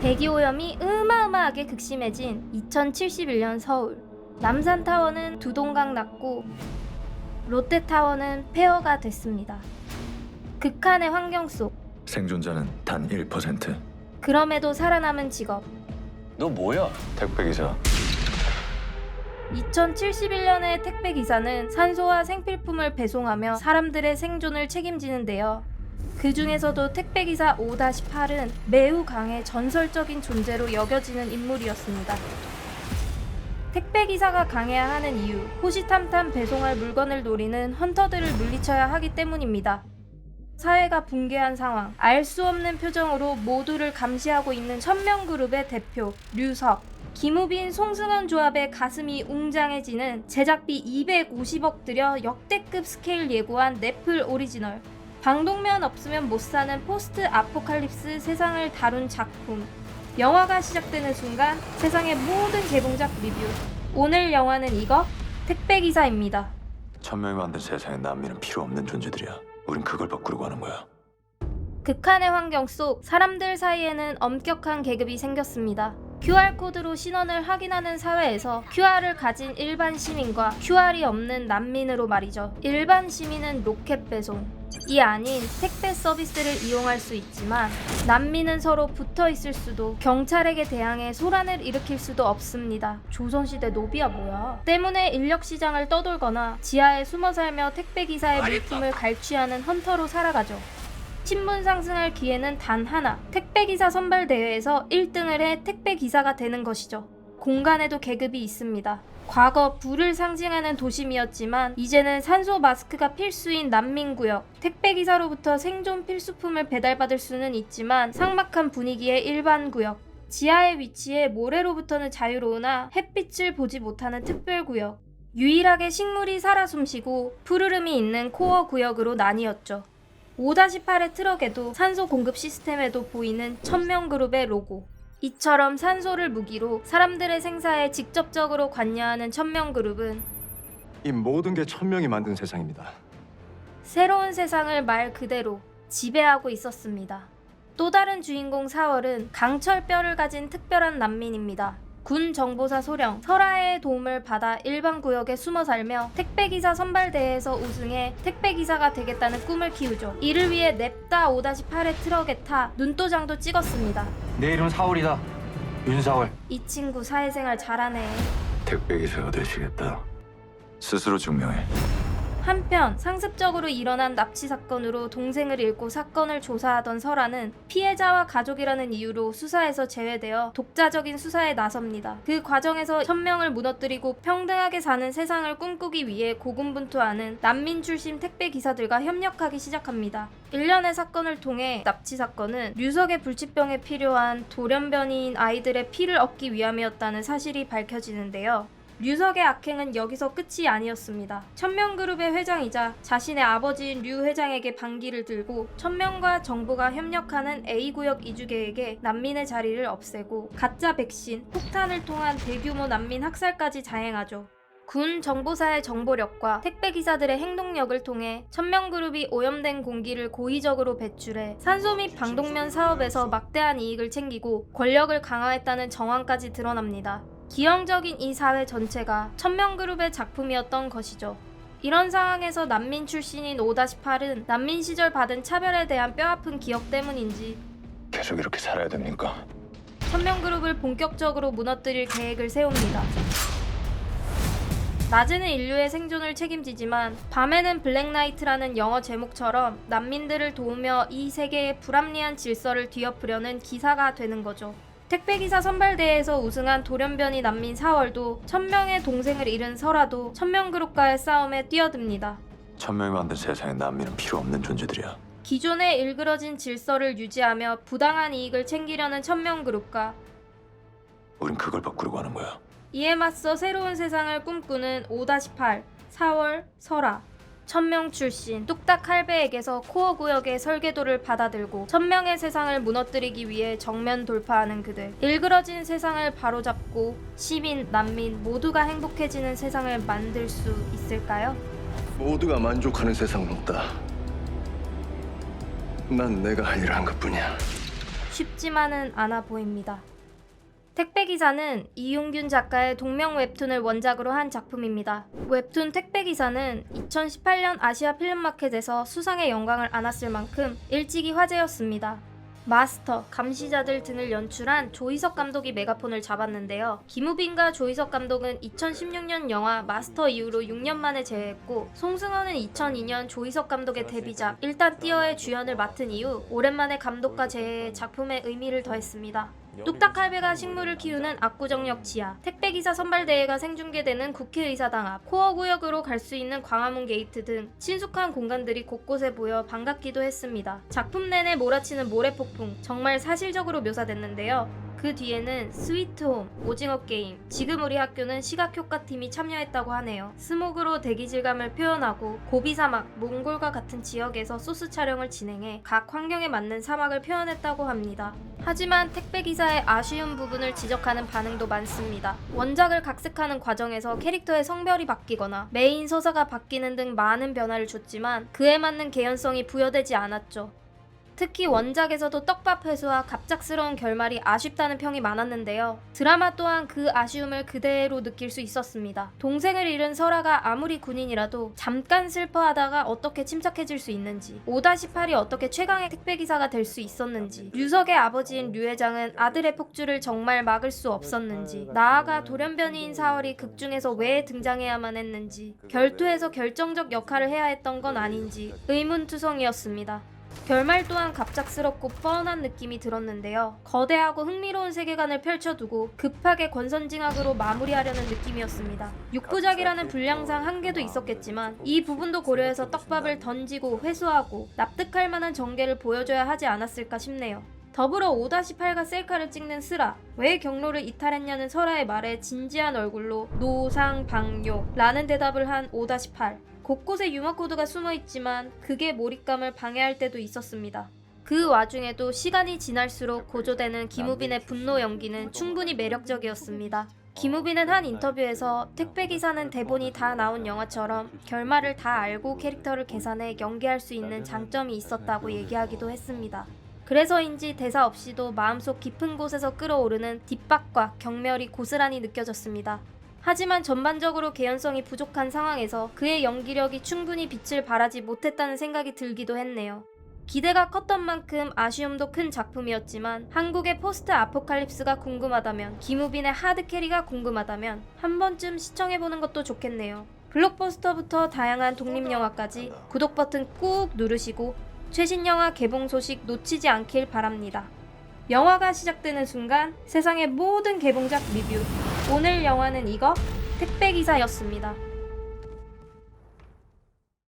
대기 오염이 어마어마하게 극심해진 2071년 서울. 남산타워는 두 동강 났고 롯데타워는 폐허가 됐습니다. 극한의 환경 속 생존자는 단 1%. 그럼에도 살아남은 직업. 너 뭐야? 택배 기사. 2071년의 택배 기사는 산소와 생필품을 배송하며 사람들의 생존을 책임지는데요. 그 중에서도 택배 기사 5-8은 매우 강해 전설적인 존재로 여겨지는 인물이었습니다. 택배 기사가 강해야 하는 이유, 호시탐탐 배송할 물건을 노리는 헌터들을 물리쳐야 하기 때문입니다. 사회가 붕괴한 상황, 알 수 없는 표정으로 모두를 감시하고 있는 천명그룹의 대표 류석. 김우빈, 송승헌 조합의 가슴이 웅장해지는 제작비 250억 들여 역대급 스케일 예고한 넷플 오리지널. 방독면 없으면 못 사는 포스트 아포칼립스 세상을 다룬 작품. 영화가 시작되는 순간 세상의 모든 개봉작 리뷰. 오늘 영화는 이거 택배기사입니다. 천명이 만든 세상에 난민은 필요 없는 존재들이야. 우린 그걸 바꾸려고 하는 거야. 극한의 환경 속 사람들 사이에는 엄격한 계급이 생겼습니다. QR코드로 신원을 확인하는 사회에서 QR을 가진 일반 시민과 QR이 없는 난민으로 말이죠. 일반 시민은 로켓 배송, 이 아닌 택배 서비스를 이용할 수 있지만 난민은 서로 붙어 있을 수도 경찰에게 대항해 소란을 일으킬 수도 없습니다. 조선시대 노비야 뭐야? 때문에 인력 시장을 떠돌거나 지하에 숨어 살며 택배 기사의 물품을 갈취하는 헌터로 살아가죠. 신분 상승할 기회는 단 하나. 택배 기사 선발 대회에서 1등을 해 택배 기사가 되는 것이죠. 공간에도 계급이 있습니다. 과거 부를 상징하는 도심이었지만 이제는 산소 마스크가 필수인 난민구역, 택배기사로부터 생존 필수품을 배달받을 수는 있지만 삭막한 분위기의 일반 구역, 지하에 위치해 모래로부터는 자유로우나 햇빛을 보지 못하는 특별구역, 유일하게 식물이 살아 숨쉬고 푸르름이 있는 코어 구역으로 나뉘었죠. 5-8의 트럭에도 산소 공급 시스템에도 보이는 천명그룹의 로고. 이처럼 산소를 무기로 사람들의 생사에 직접적으로 관여하는 천명 그룹은 이 모든 게 천명이 만든 세상입니다. 새로운 세상을 말 그대로 지배하고 있었습니다. 또 다른 주인공 4월은 강철뼈를 가진 특별한 난민입니다. 군 정보사 소령 설아의 도움을 받아 일반 구역에 숨어 살며 택배기사 선발대회에서 우승해 택배기사가 되겠다는 꿈을 키우죠. 이를 위해 냅다 5-8의 트럭에 타 눈도장도 찍었습니다. 내 이름 사월이다. 윤사월. 이 친구 사회생활 잘하네. 택배기사가 되시겠다. 스스로 증명해. 한편 상습적으로 일어난 납치 사건으로 동생을 잃고 사건을 조사하던 설아는 피해자와 가족이라는 이유로 수사에서 제외되어 독자적인 수사에 나섭니다. 그 과정에서 천명을 무너뜨리고 평등하게 사는 세상을 꿈꾸기 위해 고군분투하는 난민 출신 택배 기사들과 협력하기 시작합니다. 일련의 사건을 통해 납치 사건은 류석의 불치병에 필요한 돌연변이인 아이들의 피를 얻기 위함이었다는 사실이 밝혀지는데요. 류석의 악행은 여기서 끝이 아니었습니다. 천명그룹의 회장이자 자신의 아버지인 류 회장에게 반기를 들고 천명과 정부가 협력하는 A구역 이주 계획에 난민의 자리를 없애고 가짜 백신, 폭탄을 통한 대규모 난민 학살까지 자행하죠. 군 정보사의 정보력과 택배 기사들의 행동력을 통해 천명그룹이 오염된 공기를 고의적으로 배출해 산소 및 방독면 사업에서 막대한 이익을 챙기고 권력을 강화했다는 정황까지 드러납니다. 기형적인 이 사회 전체가 천명그룹의 작품이었던 것이죠. 이런 상황에서 난민 출신인 5-8은 난민 시절 받은 차별에 대한 뼈아픈 기억 때문인지 계속 이렇게 살아야 됩니까? 천명그룹을 본격적으로 무너뜨릴 계획을 세웁니다. 낮에는 인류의 생존을 책임지지만 밤에는 블랙나이트라는 영어 제목처럼 난민들을 도우며 이 세계의 불합리한 질서를 뒤엎으려는 기사가 되는 거죠. 택배기사 선발대회에서 우승한 돌연변이 난민 4월도 천명의 동생을 잃은 설아도 천명그룹과의 싸움에 뛰어듭니다. 천명이 만든 세상에 난민은 필요 없는 존재들이야. 기존의 일그러진 질서를 유지하며 부당한 이익을 챙기려는 천명그룹과 우린 그걸 바꾸려고 하는 거야. 이에 맞서 새로운 세상을 꿈꾸는 5-8, 4월, 설아. 천명 출신 뚝딱 할배에게서 코어 구역의 설계도를 받아들고 천명의 세상을 무너뜨리기 위해 정면 돌파하는 그들. 일그러진 세상을 바로잡고 시민, 난민 모두가 행복해지는 세상을 만들 수 있을까요? 모두가 만족하는 세상은 없다. 난 내가 할 일을 한 것뿐이야. 쉽지만은 않아 보입니다. 택배기사는 이용균 작가의 동명 웹툰을 원작으로 한 작품입니다. 웹툰 택배기사는 2018년 아시아 필름마켓에서 수상의 영광을 안았을 만큼 일찍이 화제였습니다. 마스터, 감시자들 등을 연출한 조희석 감독이 메가폰을 잡았는데요. 김우빈과 조희석 감독은 2016년 영화 마스터 이후로 6년 만에 재회했고 송승헌은 2002년 조희석 감독의 데뷔작 일단 뛰어의 주연을 맡은 이후 오랜만에 감독과 재회해 작품에 의미를 더했습니다. 뚝딱 할배가 식물을 키우는 압구정역 지하, 택배기사 선발대회가 생중계되는 국회의사당 앞, 코어 구역으로 갈 수 있는 광화문 게이트 등 친숙한 공간들이 곳곳에 보여 반갑기도 했습니다. 작품 내내 몰아치는 모래폭풍, 정말 사실적으로 묘사됐는데요. 그 뒤에는 스위트홈, 오징어 게임, 지금 우리 학교는 시각효과팀이 참여했다고 하네요. 스모그로 대기 질감을 표현하고 고비 사막, 몽골과 같은 지역에서 소스 촬영을 진행해 각 환경에 맞는 사막을 표현했다고 합니다. 하지만 택배 기사의 아쉬운 부분을 지적하는 반응도 많습니다. 원작을 각색하는 과정에서 캐릭터의 성별이 바뀌거나 메인 서사가 바뀌는 등 많은 변화를 줬지만 그에 맞는 개연성이 부여되지 않았죠. 특히 원작에서도 떡밥 회수와 갑작스러운 결말이 아쉽다는 평이 많았는데요. 드라마 또한 그 아쉬움을 그대로 느낄 수 있었습니다. 동생을 잃은 설아가 아무리 군인이라도 잠깐 슬퍼하다가 어떻게 침착해질 수 있는지, 5-8이 어떻게 최강의 택배기사가 될 수 있었는지, 유석의 아버지인 류 회장은 아들의 폭주를 정말 막을 수 없었는지, 나아가 돌연변이인 사월이 극중에서 왜 등장해야만 했는지, 결투에서 결정적 역할을 해야 했던 건 아닌지 의문투성이었습니다. 결말 또한 갑작스럽고 뻔한 느낌이 들었는데요. 거대하고 흥미로운 세계관을 펼쳐두고 급하게 권선징악으로 마무리하려는 느낌이었습니다. 6부작이라는 분량상 한계도 있었겠지만 이 부분도 고려해서 떡밥을 던지고 회수하고 납득할 만한 전개를 보여줘야 하지 않았을까 싶네요. 더불어 5-8과 셀카를 찍는 스라 왜 경로를 이탈했냐는 설아의 말에 진지한 얼굴로 노상방뇨 라는 대답을 한 5-8 곳곳에 유머 코드가 숨어 있지만 그게 몰입감을 방해할 때도 있었습니다. 그 와중에도 시간이 지날수록 고조되는 김우빈의 분노 연기는 충분히 매력적이었습니다. 김우빈은 한 인터뷰에서 택배기사는 대본이 다 나온 영화처럼 결말을 다 알고 캐릭터를 계산해 연기할 수 있는 장점이 있었다고 얘기하기도 했습니다. 그래서인지 대사 없이도 마음속 깊은 곳에서 끓어오르는 뒷박과 경멸이 고스란히 느껴졌습니다. 하지만 전반적으로 개연성이 부족한 상황에서 그의 연기력이 충분히 빛을 발하지 못했다는 생각이 들기도 했네요. 기대가 컸던 만큼 아쉬움도 큰 작품이었지만 한국의 포스트 아포칼립스가 궁금하다면 김우빈의 하드캐리가 궁금하다면 한 번쯤 시청해보는 것도 좋겠네요. 블록버스터부터 다양한 독립영화까지 구독 버튼 꾹 누르시고 최신 영화 개봉 소식 놓치지 않길 바랍니다. 영화가 시작되는 순간 세상의 모든 개봉작 리뷰 오늘 영화는 이거 택배기사였습니다.